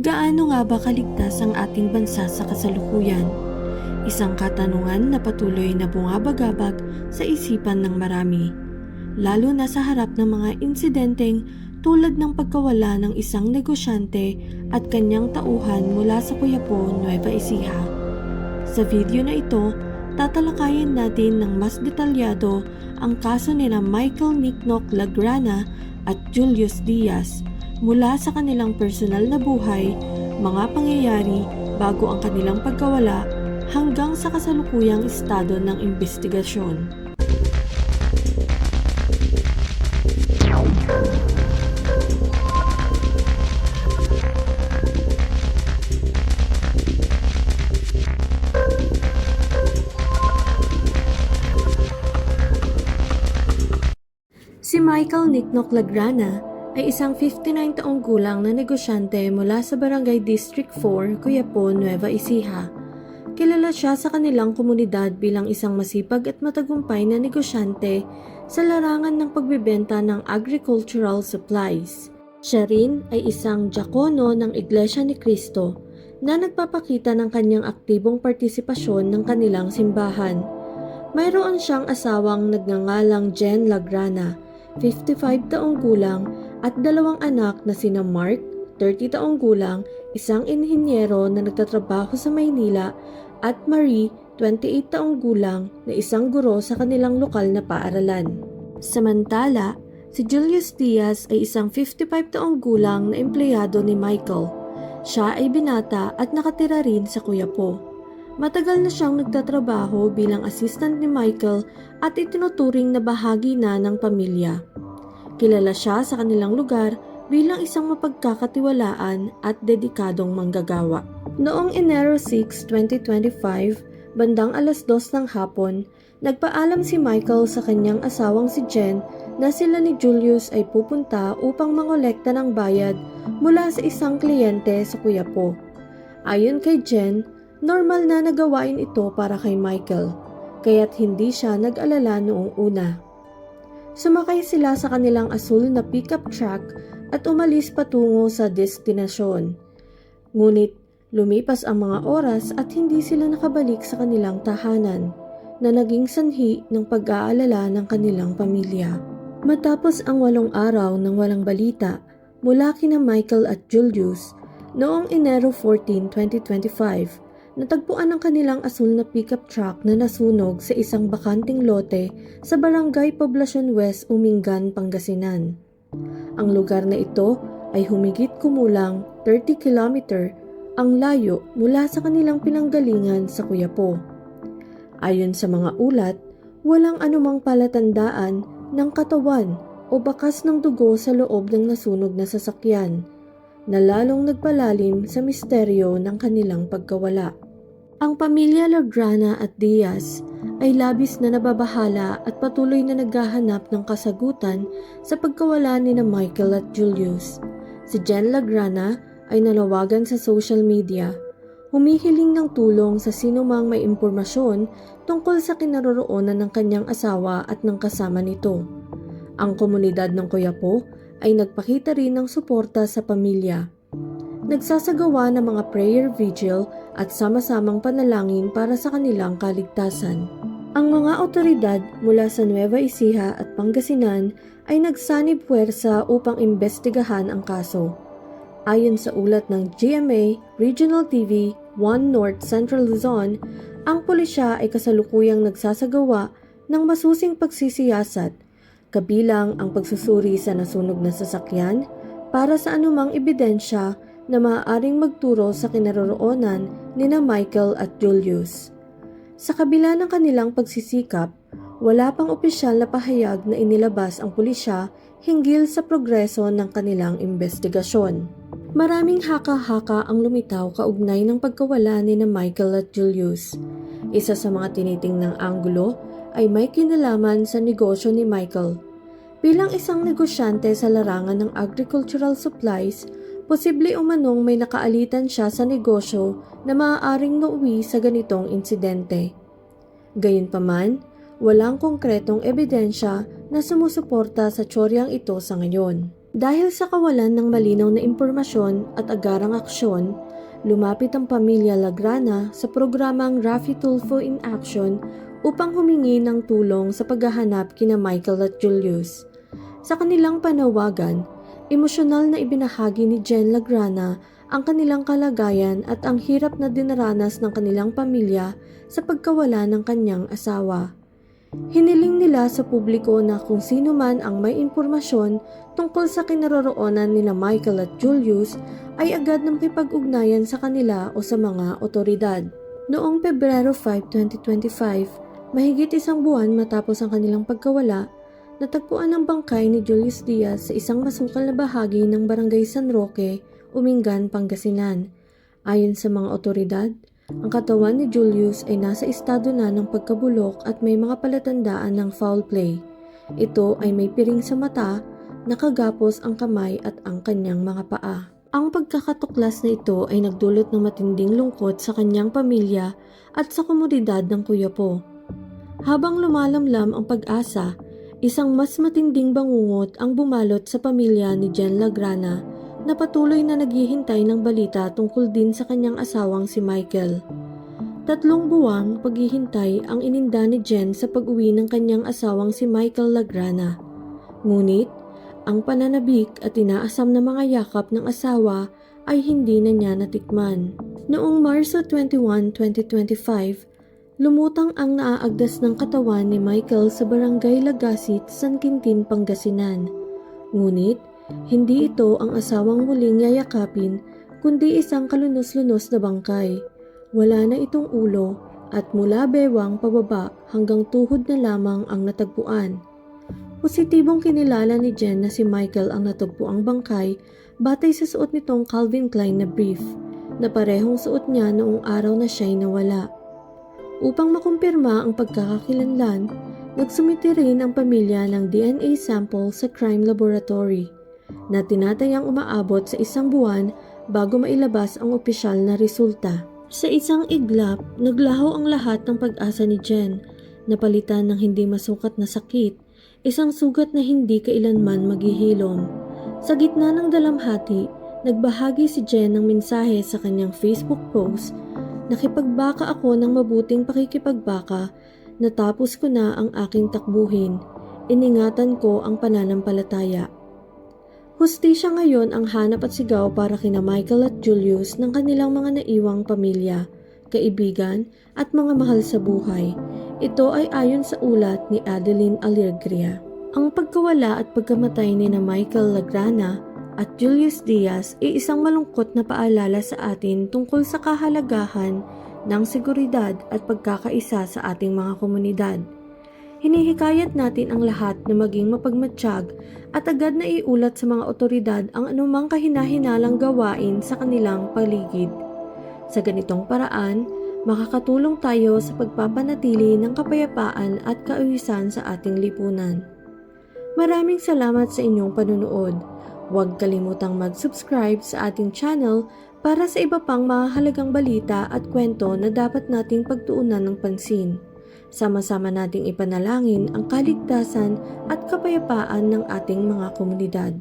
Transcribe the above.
Gaano nga ba kaligtas ang ating bansa sa kasalukuyan? Isang katanungan na patuloy na bumabagabag sa isipan ng marami. Lalo na sa harap ng mga insidenteng tulad ng pagkawala ng isang negosyante at kanyang tauhan mula sa Cuyapo, Nueva Ecija. Sa video na ito, tatalakayin natin ng mas detalyado ang kaso nila Michael Nicknock Lagrana at Julius Diaz mula sa kanilang personal na buhay, mga pangyayari bago ang kanilang pagkawala hanggang sa kasalukuyang estado ng investigasyon. Si Michael Nicknock Lagrana ay isang 59 taong gulang na negosyante mula sa Barangay District 4, Cuyapo, Nueva Ecija. Kilala siya sa kanilang komunidad bilang isang masipag at matagumpay na negosyante sa larangan ng pagbebenta ng agricultural supplies. Siya rin ay isang diakono ng Iglesia ni Cristo na nagpapakita ng kanyang aktibong partisipasyon ng kanilang simbahan. Mayroon siyang asawang nagngangalang Jen Lagrana, 55 taong gulang at dalawang anak na sina Mark, 30 taong gulang, isang inhinyero na nagtatrabaho sa Maynila at Marie, 28 taong gulang na isang guro sa kanilang lokal na paaralan. Samantala, si Julius Diaz ay isang 55 taong gulang na empleyado ni Michael. Siya ay binata at nakatira rin sa Cuyapo. Matagal na siyang nagtatrabaho bilang assistant ni Michael at itinuturing na bahagi na ng pamilya. Kilala siya sa kanilang lugar bilang isang mapagkakatiwalaan at dedikadong manggagawa. Noong Enero 6, 2025, bandang alas dos ng hapon, nagpaalam si Michael sa kanyang asawang si Jen na sila ni Julius ay pupunta upang mangolekta ng bayad mula sa isang kliyente sa Cuyapo. Ayon kay Jen, normal na nagawain ito para kay Michael, kaya't hindi siya nag-alala noong una. Sumakay sila sa kanilang asul na pickup truck at umalis patungo sa destinasyon. Ngunit lumipas ang mga oras at hindi sila nakabalik sa kanilang tahanan na naging sanhi ng pag-aalala ng kanilang pamilya. Matapos ang walong araw ng walang balita mula kina Michael at Julius, noong Enero 14, 2025, natagpuan ang kanilang asul na pickup truck na nasunog sa isang bakanting lote sa Barangay Poblacion West, Umingan, Pangasinan. Ang lugar na ito ay humigit kumulang 30 kilometer ang layo mula sa kanilang pinanggalingan sa Cuyapo. Ayon sa mga ulat, walang anumang palatandaan ng katawan o bakas ng dugo sa loob ng nasunog na sasakyan na lalong nagpalalim sa misteryo ng kanilang pagkawala. Ang pamilya Lagrana at Diaz ay labis na nababahala at patuloy na naghahanap ng kasagutan sa pagkawala ni na Michael at Julius. Si Jen Lagrana ay nanawagan sa social media, humihiling ng tulong sa sinumang may impormasyon tungkol sa kinaroroonan ng kanyang asawa at ng kasama nito. Ang komunidad ng Coyapo ay nagpakita rin ng suporta sa pamilya. Nagsasagawa ng mga prayer vigil at sama-samang panalangin para sa kanilang kaligtasan. Ang mga otoridad mula sa Nueva Ecija at Pangasinan ay nagsanib puwersa upang imbestigahan ang kaso. Ayon sa ulat ng GMA Regional TV 1 North Central Luzon, ang pulisya ay kasalukuyang nagsasagawa ng masusing pagsisiyasat, kabilang ang pagsusuri sa nasunog na sasakyan para sa anumang ebidensya na maaaring magturo sa kinaroroonan ni na Michael at Julius. Sa kabila ng kanilang pagsisikap, wala pang opisyal na pahayag na inilabas ang pulisya hinggil sa progreso ng kanilang investigasyon. Maraming haka-haka ang lumitaw kaugnay ng pagkawala ni na Michael at Julius. Isa sa mga tinitingnang anggulo ay may kinalaman sa negosyo ni Michael. Bilang isang negosyante sa larangan ng agricultural supplies, posible umanong may nakaalitan siya sa negosyo na maaaring nauwi sa ganitong insidente. Gayunpaman, walang konkretong ebidensya na sumusuporta sa tsoryang ito sa ngayon. Dahil sa kawalan ng malinaw na impormasyon at agarang aksyon, lumapit ang pamilya Lagrana sa programang Rafi Tulfo in Action upang humingi ng tulong sa paghahanap kina Michael at Julius. Sa kanilang panawagan, emosyonal na ibinahagi ni Jen Lagrana ang kanilang kalagayan at ang hirap na dinaranas ng kanilang pamilya sa pagkawala ng kanyang asawa. Hiniling nila sa publiko na kung sino man ang may impormasyon tungkol sa kinaroroonan nila Michael at Julius ay agad na makipag-ugnayan sa kanila o sa mga otoridad. Noong Pebrero 5, 2025, mahigit isang buwan matapos ang kanilang pagkawala, natagpuan ang bangkay ni Julius Diaz sa isang masukal na bahagi ng Barangay San Roque, Umingan, Pangasinan. Ayon sa mga otoridad, ang katawan ni Julius ay nasa estado na ng pagkabulok at may mga palatandaan ng foul play. Ito ay may piring sa mata, nakagapos ang kamay at ang kanyang mga paa. Ang pagkakatuklas na ito ay nagdulot ng matinding lungkot sa kanyang pamilya at sa komunidad ng Kuyapo. Habang lumalamlam ang pag-asa, isang mas matinding bangungot ang bumalot sa pamilya ni Jen Lagrana na patuloy na naghihintay ng balita tungkol din sa kanyang asawang si Michael. Tatlong buwang paghihintay ang ininda ni Jen sa pag-uwi ng kanyang asawang si Michael Lagrana. Ngunit, ang pananabik at inaasam na mga yakap ng asawa ay hindi na niya natikman. Noong Marso 21, 2025, lumutang ang naaagdas ng katawan ni Michael sa barangay Lagasit, San Quintin, Pangasinan. Ngunit, hindi ito ang asawang muling yayakapin kundi isang kalunos-lunos na bangkay. Wala na itong ulo at mula bewang pababa hanggang tuhod na lamang ang natagpuan. Positibong kinilala ni Jen na si Michael ang natagpuang bangkay batay sa suot nitong Calvin Klein na brief na parehong suot niya noong araw na siya'y nawala. Upang makumpirma ang pagkakakilanlan, nagsumiti rin ang pamilya ng DNA sample sa crime laboratory na tinatayang umaabot sa isang buwan bago mailabas ang opisyal na resulta. Sa isang iglap, naglaho ang lahat ng pag-asa ni Jen, napalitan ng hindi masukat na sakit, isang sugat na hindi kailanman maghihilom. Sa gitna ng dalamhati, nagbahagi si Jen ng mensahe sa kanyang Facebook post, Nakipagbaka ako ng mabuting pakikipagbaka, natapos ko na ang aking takbuhin, iningatan ko ang pananampalataya. Hustisya ngayon ang hanap at sigaw para kina Michael at Julius ng kanilang mga naiwang pamilya, kaibigan at mga mahal sa buhay. Ito ay ayon sa ulat ni Adeline Alegria. Ang pagkawala at pagkamatay ni na Michael Lagrana at Julius Diaz ay isang malungkot na paalala sa atin tungkol sa kahalagahan ng seguridad at pagkakaisa sa ating mga komunidad. Hinihikayat natin ang lahat na maging mapagmatsyag at agad na iulat sa mga otoridad ang anumang kahinahinalang gawain sa kanilang paligid. Sa ganitong paraan, makakatulong tayo sa pagpapanatili ng kapayapaan at kaayusan sa ating lipunan. Maraming salamat sa inyong panunood. Huwag kalimutang mag-subscribe sa ating channel para sa iba pang mahalagang balita at kwento na dapat nating pagtuunan ng pansin. Sama-sama nating ipanalangin ang kaligtasan at kapayapaan ng ating mga komunidad.